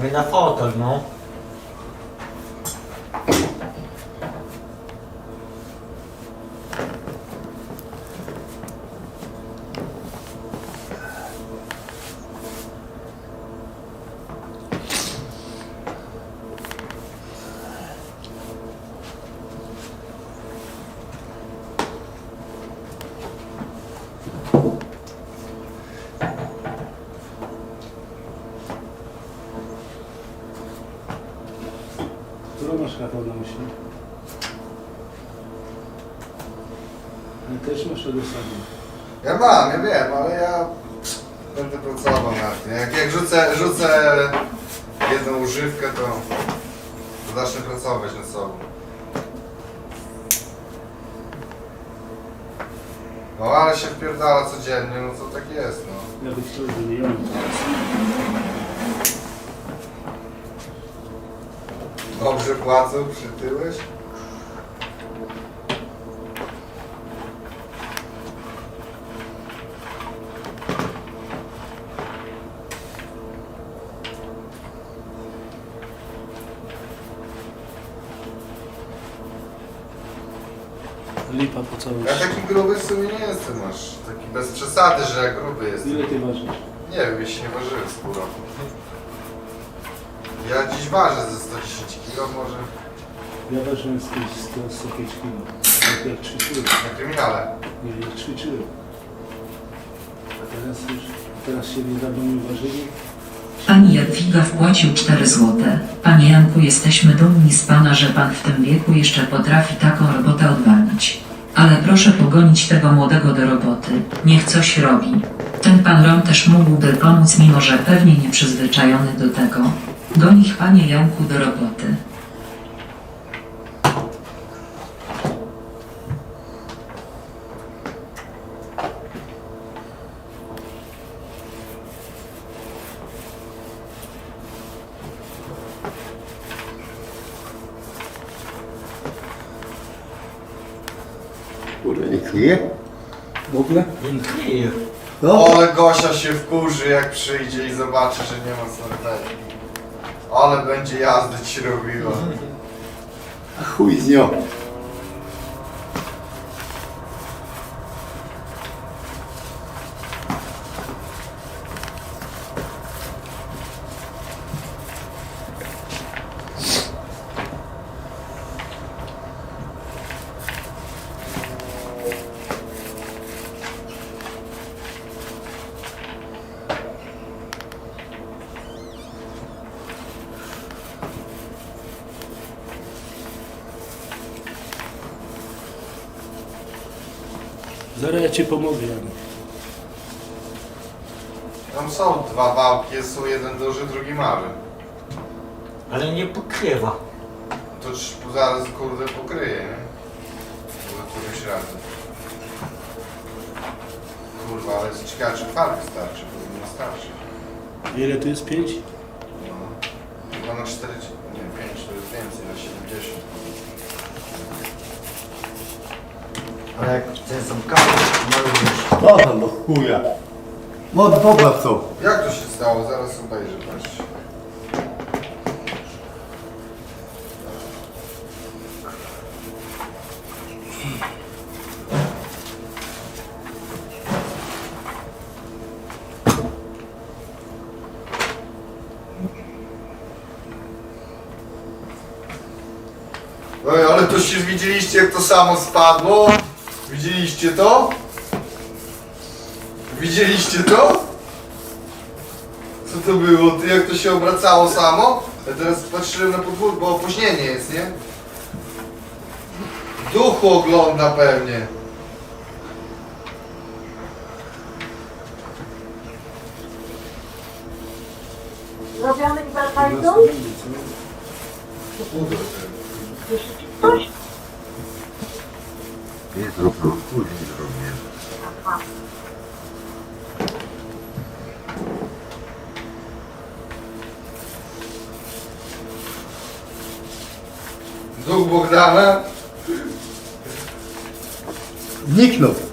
My na fotel, no. Którą masz kapał na myśli? Ale też masz samego. Ja mam, ja wiem, ale ja będę pracował nad tym. Jak, jak rzucę, rzucę jedną używkę, to, to zacznę pracować nad sobą. No ale się wpierdala codziennie, no to tak jest, no. Ja bym chciał, żeby ją Dobrze płacą, przytyłeś? lipa po całym Ja taki gruby w sumie nie jestem aż. Taki bez przesady, że ja gruby jestem. Ile ty ważysz? Nie wiem, jeśli nie ważyłem z pół roku. Ja dziś ważę ze 110 kg może. Ja ważyłem z 100, 105 kg. Jak, jak ćwiczyłem. Na kryminale. Nie, jak ćwiczyłem. A teraz już, teraz się niedawno mi ważyli. Pani Jadwiga wpłacił 4 złote. Panie Janku, jesteśmy dumni z Pana, że Pan w tym wieku jeszcze potrafi taką robotę odwalić. Ale proszę pogonić tego młodego do roboty. Niech coś robi. Ten Pan Rom też mógłby pomóc, mimo że pewnie nieprzyzwyczajony do tego. Goni ich Panie Janku do roboty. Kurde, nie kryje? W ogóle? Nie kryje. No. Ale Gosia się wkurzy jak przyjdzie i zobaczy, że nie ma sardeli. Ale będzie jazdy ci robiła. Chuj z nią. Zaraz ja ci pomogę. Tam są dwa wałki, jest tu jeden duży, drugi mały. Ale nie pokrywa. To już zaraz kurde pokryje, nie? Za którymś razem. Kurwa, ale jest ciekawe, czy farby starczy, powinno starczy. Ile tu jest? 5? No. Chyba na 4, nie 5, to jest więcej, na 70. Ale jak ten są kawy, no już. Dobra, no chuja. Mod popraw co? Jak to się stało? Zaraz obejrzę, patrzcie. Oj, ale to się widzieliście jak to samo spadło? Widzieliście to? Widzieliście to? Co to było? Ty jak to się obracało samo? Ja teraz patrzyłem na podwórko, bo opóźnienie jest, nie? Duchu ogląda pewnie. Robiony i Belfajdą? Jeszcze Зроблю і зроблю. Дух Богдана. Зникнув.